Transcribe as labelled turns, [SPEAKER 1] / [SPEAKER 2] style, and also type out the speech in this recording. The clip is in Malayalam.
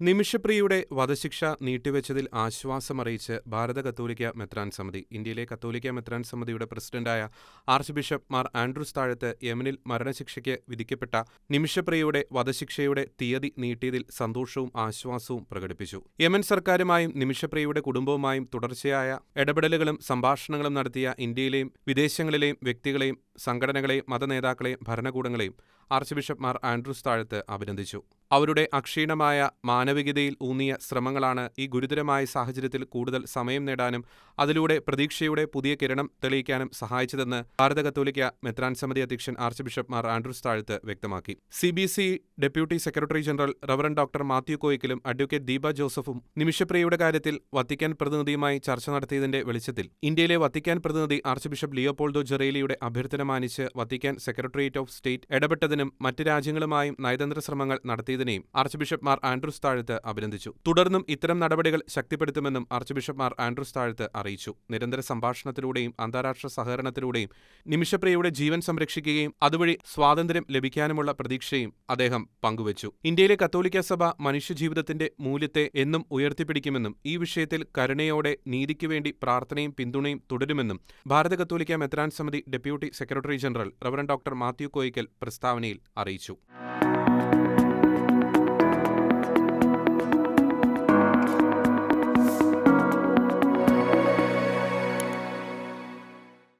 [SPEAKER 1] നിമിഷപ്രിയയുടെ വധശിക്ഷ നീട്ടിവെച്ചതിൽ ആശ്വാസമറിയിച്ച് ഭാരത കത്തോലിക്ക മെത്രാൻ സമിതി ഇന്ത്യയിലെ കത്തോലിക്ക മെത്രാൻ സമിതിയുടെ പ്രസിഡന്റായ ആർച്ച് ബിഷപ്പ് മാർ ആൻഡ്രൂസ് താഴത്ത് യമനിൽ മരണശിക്ഷയ്ക്ക് വിധിക്കപ്പെട്ട നിമിഷപ്രിയയുടെ വധശിക്ഷയുടെ തീയതി നീട്ടിയതിൽ സന്തോഷവും ആശ്വാസവും പ്രകടിപ്പിച്ചു. യമൻ സർക്കാരുമായും നിമിഷപ്രിയയുടെ കുടുംബവുമായും തുടർച്ചയായ ഇടപെടലുകളും സംഭാഷണങ്ങളും നടത്തിയ ഇന്ത്യയിലെയും വിദേശങ്ങളിലെയും വ്യക്തികളെയും സംഘടനകളെയും മതനേതാക്കളെയും ഭരണകൂടങ്ങളെയും ആർച്ച് ബിഷപ്പ് മാർ ആൻഡ്രൂസ് താഴത്ത് അഭിനന്ദിച്ചു. അവരുടെ അക്ഷീണമായ മാനവികതയിൽ ഊന്നിയ ശ്രമങ്ങളാണ് ഈ ഗുരുതരമായ സാഹചര്യത്തിൽ കൂടുതൽ സമയം നേടാനും അതിലൂടെ പ്രതീക്ഷയുടെ പുതിയ കിരണം തെളിയിക്കാനും സഹായിച്ചതെന്ന് ഭാരത കത്തോലിക്ക മെത്രാൻ സമിതി അധ്യക്ഷൻ ആർച്ച് ബിഷപ്പ് മാർ ആൻഡ്രൂസ് താഴത്ത് വ്യക്തമാക്കി. C B deputy secretary general reverend doctor Mathew കോയിക്കലും advocate Deepa ജോസഫും നിമിഷപ്രിയയുടെ കാര്യത്തിൽ വത്തിക്കാൻ പ്രതിനിധിയുമായി ചർച്ച നടത്തിയതിന്റെ വെളിച്ചത്തിൽ ഇന്ത്യയിലെ വത്തിക്കാൻ പ്രതിനിധി ആർച്ച് ബിഷപ്പ് ലിയോപോൾഡോ ജെറേലിയുടെ അഭ്യർത്ഥന മാനിച്ച് വത്തിക്കാൻ സെക്രട്ടേറിയറ്റ് ഓഫ് സ്റ്റേറ്റ് ഇടപെട്ടതിനും മറ്റ് രാജ്യങ്ങളുമായും നയതന്ത്ര ശ്രമങ്ങൾ നടത്തിയതിനെയും ആർച്ച് ബിഷപ്പ്മാർ ആൻഡ്രൂസ് താഴത്ത് അഭിനന്ദിച്ചു. തുടർന്നും ഇത്തരം നടപടികൾ ശക്തിപ്പെടുത്തുമെന്നും ആർച്ച് ബിഷപ്പ്മാർ ആൻഡ്രൂസ് താഴത്ത് അറിയിച്ചു. നിരന്തര സംഭാഷണത്തിലൂടെയും അന്താരാഷ്ട്ര സഹകരണത്തിലൂടെയും നിമിഷപ്രിയയുടെ ജീവൻ സംരക്ഷിക്കുകയും അതുവഴി സ്വാതന്ത്ര്യം ലഭിക്കാനുമുള്ള പ്രതീക്ഷയും അദ്ദേഹം പങ്കുവച്ചു. ഇന്ത്യയിലെ കത്തോലിക്ക സഭ മനുഷ്യജീവിതത്തിന്റെ മൂല്യത്തെ എന്നും ഉയർത്തിപ്പിടിക്കുമെന്നും ഈ വിഷയത്തിൽ കരുണയോടെ നീതിക്ക് വേണ്ടി പ്രാർത്ഥനയും പിന്തുണയും തുടരുമെന്നും ഭാരത കത്തോലിക്ക മെത്രാൻ സമിതി deputy secretary general reverend doctor Mathew Koyickal പ്രസ്താവനയിൽ അറിയിച്ചു.